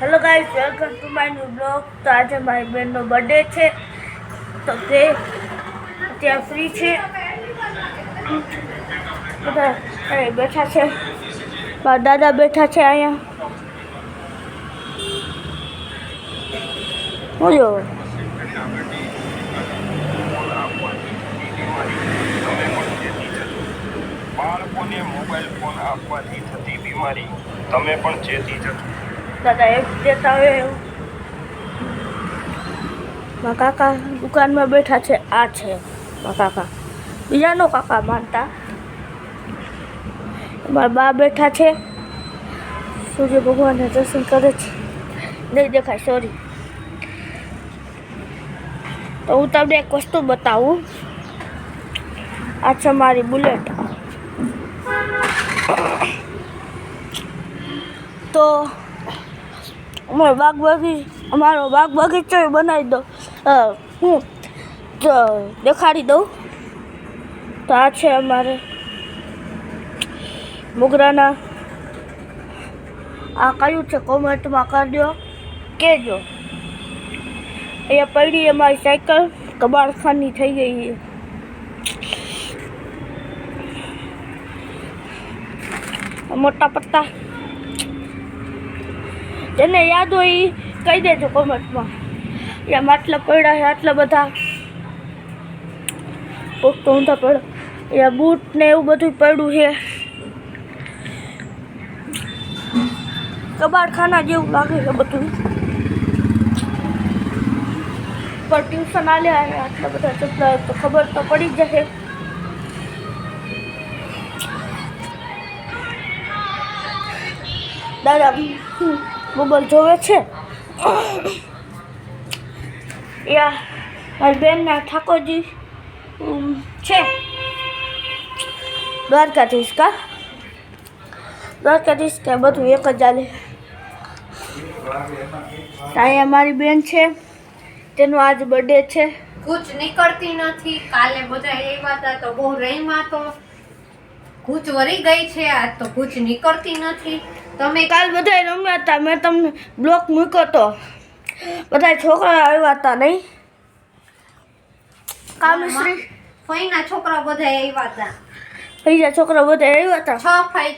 Hello guys welcome to my new blog તો આજે મારી બેનનો બર્થડે છે. તો તે ત્યાં ફ્રી છે. બધા અહીં બેઠા છે. મારા દાદા બેઠા છે અહીંયા. બોલો બાળકોને મોબાઈલ ફોન આપવાથી થતી બીમારી. તમે પણ ચેતી જજો દાદા એક દેતા હોય એવું. મા કાકા દુકાનમાં બેઠા છે, આ છે મા કાકા. બીજાનો કાકા માનતા. મારા બા બેઠા છે. સૂર્ય ભગવાનને દર્શન કરે છે. નહીં દેખાય સોરી તો હું તમને એક વસ્તુ બતાવું. આ છે મારી બુલેટ. તો અમારો બાગ બગી અમારો બાગ બગીચો બનાવી દો હું દેખાડી દઉં. તો આ છે અમારે મોગરાના. આ કયું છે? કોમેન્ટમાં કરજો. કહેજો. અહીંયા પડી અમારી સાયકલ, કબાડખાની થઈ ગઈ છે. મોટા પત્તા. જેને યાદ હોય એ કહી દેજો કોમેન્ટમાં. એમ માટલા પડ્યા છે, આટલા બધા. પોસ્ટ તો ઊંધા પડ્યા એ બૂટ ને એવું બધું પડ્યું છે. કબાડખાના જેવું લાગે છે બધું. પણ ટ્યુશન આલ્યા આટલા બધા ચપલા તો ખબર તો પડી જ જશે. દાદા મોબાઈલ જોવે છે? યા, મારી બેનના ઠાકોરજી છે. દ્વારકાધીશ કા? દ્વારકાધીશ કે બધું એક જ ચાલે અહીંયા મારી બેન છે. તેનો આજ બર્થડે છે. કુછ નીકળતી નથી. કાલે બધા એવા હતા તો બહુ રહીમાં તો. કૂચ વરી ગઈ છે આજ તો ભૂચ નીકળતી નથી. તમે કાલ બધા રમ્યા હતા મેં તમને બ્લોક મૂક્યો હતો બધા છોકરા આવ્યા હતા નહીં? કામશ્રી? ફઈના છોકરા બધા આવ્યા હતા. બીજા છોકરા બધા આવ્યા હતા?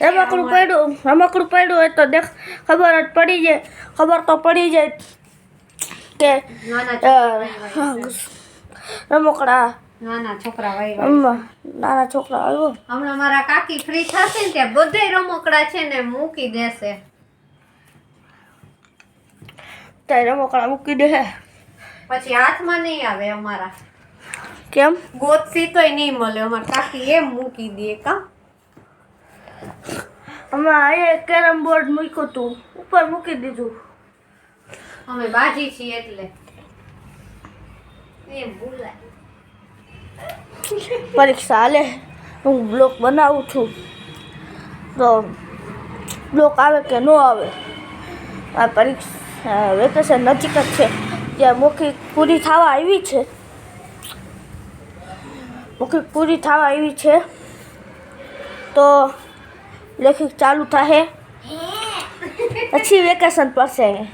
રમકડું પડ્યું રમકડું પડ્યું હોય તો દેખ ખબર જ પડી જાય. ખબર તો પડી જાય કે. રમકડા. નાના છોકરા આવ્યા છે. અમ્મા નાના છોકરા આવ્યો. હમણાં મારા કાકી ફ્રી થશે ને ત્યાં બધે રમકડા છે ને મૂકી દેશે. ત્યારે રમકડા મૂકી દે પછી હાથમાં નહીં આવે અમારા. કેમ? ગોતસી તોય નહીં મળે અમારા કાકી એમ મૂકી દે કા અમે અહીંયા કેરમ બોર્ડ મૂક્યું હતું. ઉપર મૂકી દીધું. અમે બાજી છીએ એટલે. એમ ભૂલાય. પરીક્ષા હાલે. હું બ્લોક બનાવું છું. તો બ્લોક આવે કે ન આવે? આ પરીક્ષા વેકેશન નજીક જ છે. ત્યાં મૌખિક પૂરી થવા આવી છે. મૌખિક પૂરી થવા આવી છે. તો લેખિક ચાલુ થશે પછી વેકેશન પડશે.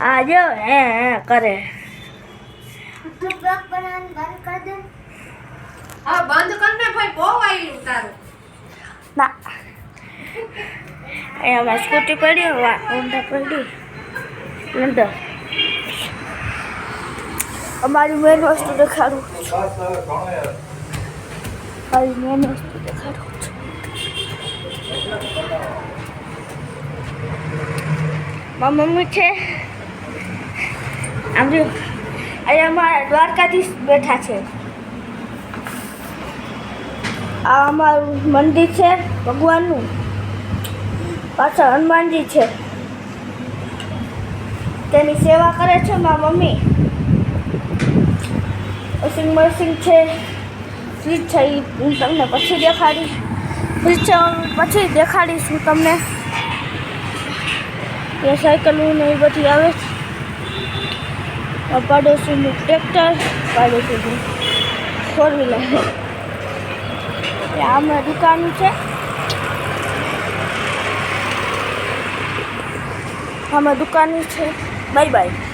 આ જો, હે હે, કરે. હા, બંધ કર ને ભાઈ, બહુ આયલું તારું. ના. અહીંયા મારી સ્કૂટી પડી વા ઊંધા પડી. અંદર અમારી મેન વસ્તુ દેખાડું મારી મેન વસ્તુ દેખાડું મારી મમ્મી છે. આમ જો, અહીંયા અમારા દ્વારકાધીશ બેઠા છે. આ અમારું મંદિર છે, ભગવાનનું. પાછળ હનુમાનજી છે. તેની સેવા કરે છે મારા મમ્મી. વોશિંગ મશીન છે. ફ્રીજ છે એ હું તમને પછી દેખાડીશ. ફ્રીજ છે પછી દેખાડીશ હું તમને. એ સાયકલું ને એ બધી આવે છે. પાડોશીનું ટ્રેક્ટર પાડોશીનું ફોર વ્હીલર આમાં દુકાન છે. આમાં દુકાન છે. Bye bye.